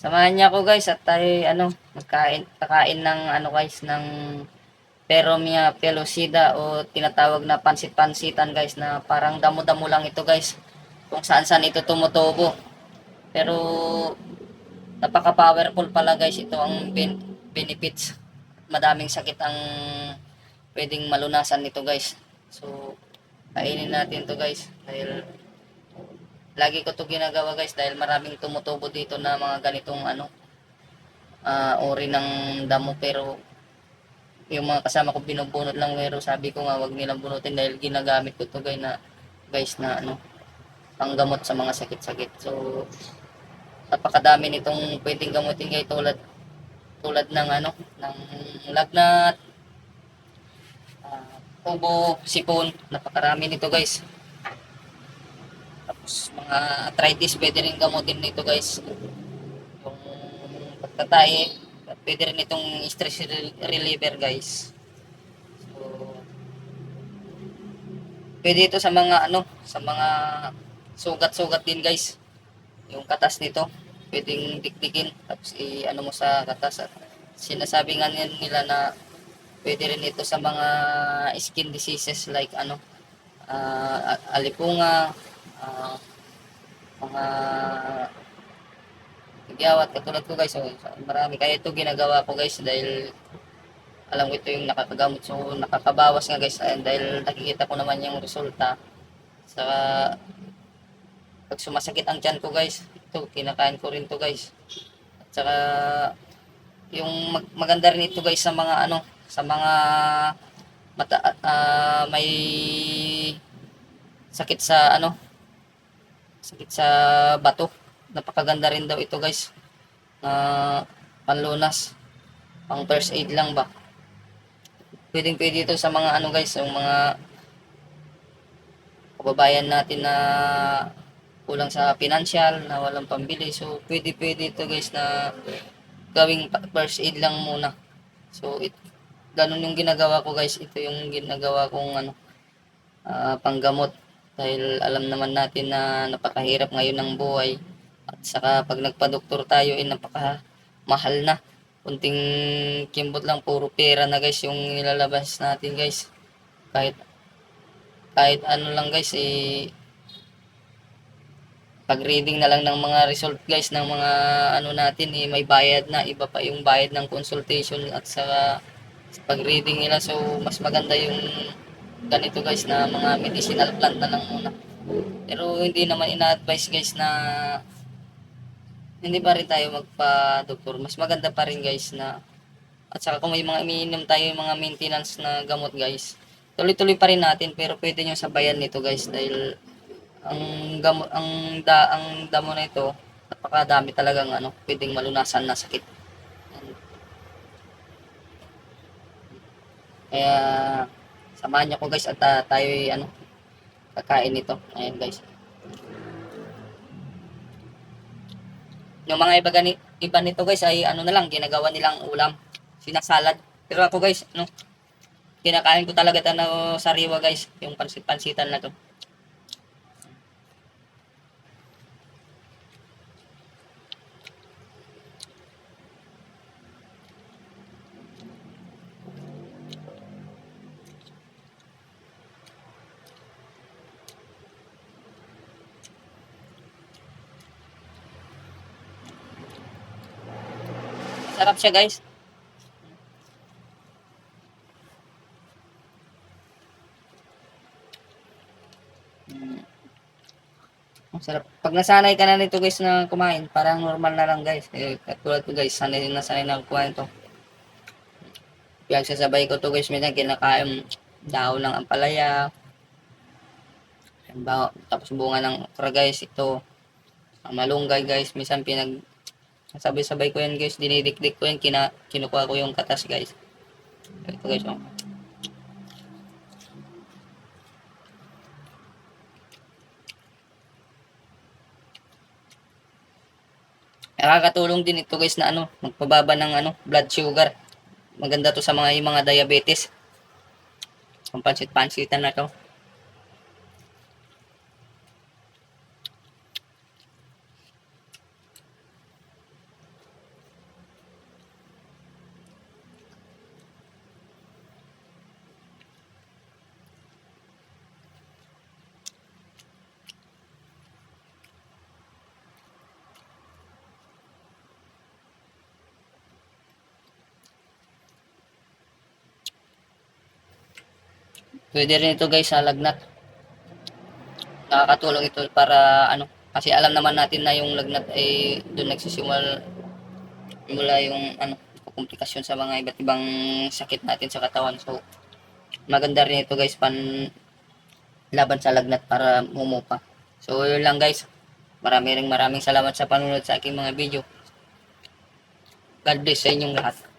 Samahan niya ako guys at tayo ano, magkain, kakain ng ano guys, ng Peromia pellucida o tinatawag na pansit-pansitan guys na parang damo-damo lang ito guys. Kung saan-saan ito tumutubo. Pero napaka-powerful pala guys ito ang ben- benefits. Madaming sakit ang pwedeng malunasan nito guys. So, kainin natin to guys dahil lagi ko to ginagawa guys dahil maraming tumutubo dito na mga ganitong ano ah, ori ng damo. Pero yung mga kasama ko binubunot lang pero sabi ko nga wag nilang bunutin dahil ginagamit ko to guys na guys na ano panggamot sa mga sakit-sakit. So napakadami nitong pwedeng gamutin guys tulad tulad ng ano ng lagnat ah, ubo, sipon. Napakarami nito guys mga arthritis pwede rin gamutin nito guys. Yung pagtatae pwede rin itong stress rel- reliever guys. So pwede ito sa mga ano sa mga sugat-sugat din guys. Yung katas nito pwedeng dikdikin. Tapos i ano mo sa katas at sinasabi nga nil- nila na pwede rin ito sa mga skin diseases like ano a- alipunga ah, mga tigyawat katulad ko guys. So, marami. Kaya ito ginagawa ko guys dahil alam ko ito yung nakakagamot. So nakakabawas nga guys. And dahil nakikita ko naman yung resulta. Sa pag sumasakit ang tiyan ko guys ito kinakain ko rin to guys. At saka yung mag- maganda rin ito guys sa mga ano sa mga mata ah, may sakit sa ano sakit sa bato. Napakaganda rin daw ito guys. Na panlunas. Pang first aid lang ba? Pwedeng pwede ito sa mga ano guys yung mga kababayan natin na kulang sa financial na walang pambili. So pwede pwede ito guys na gawing first aid lang muna. So it, ganun yung ginagawa ko guys. Ito yung ginagawa kong ano ah, panggamot dahil alam naman natin na napakahirap ngayon ng buhay. At saka pag nagpa-doktor tayo ay napaka mahal na. Kunting kimbot lang puro pera na guys yung nilalabas natin guys. Kahit kahit ano lang guys eh pag reading na lang ng mga result guys ng mga ano natin eh may bayad na. Iba pa yung bayad ng consultation at sa pag reading nila. So mas maganda yung ganito guys na mga medicinal plant na lang muna pero hindi naman ina-advise guys na hindi pa rin tayo magpa-doktor. Mas maganda pa rin guys na at saka kung may mga iniinom tayo yung mga maintenance na gamot guys. Tuloy-tuloy pa rin natin pero pwede nyo sabayan nito guys dahil ang gamot ang da ang damo na ito napakadami talagang ano pwedeng malunasan na sakit. Kaya samahan niyo ko guys at ah, tayo ano kakain nito. Ayan guys. Yung mga iba, gani, iba nito guys ay ano na lang, ginagawa nilang ulam. Sinasalad. Pero ako guys, ano, kinakain ko talaga ito na sariwa guys. Yung pansit-pansitan na to. Sarap siya guys. Mm. Ang sarap. Pag nasanay ka na nito guys na kumain, parang normal na lang guys. Eh, katulad ko guys, sanay na sanay na kumain to. Pinagsasabay ko to guys, minsan kinakain dahon ng ampalaya. Tapos bunga ng okra guys, ito. Malunggay guys, minsan pinag sabay-sabay ko yan guys, dinidikdik ko yan, kina, kinukuha ko yung katas guys. Ito guys, oh. Nakakatulong din ito guys na ano, magpababa ng ano, blood sugar. Maganda to sa mga yung mga diabetes. Ang pansit-pansitan na to. Pwede rin ito guys sa lagnat. Nakakatulong ito para ano, kasi alam naman natin na yung lagnat ay doon nagsisimula mula yung ano, komplikasyon sa mga iba't ibang sakit natin sa katawan. So, maganda rin ito guys pan laban sa lagnat para humupa. So, yun lang guys. Marami ring maraming salamat sa panunod sa aking mga video. God bless sa inyong lahat.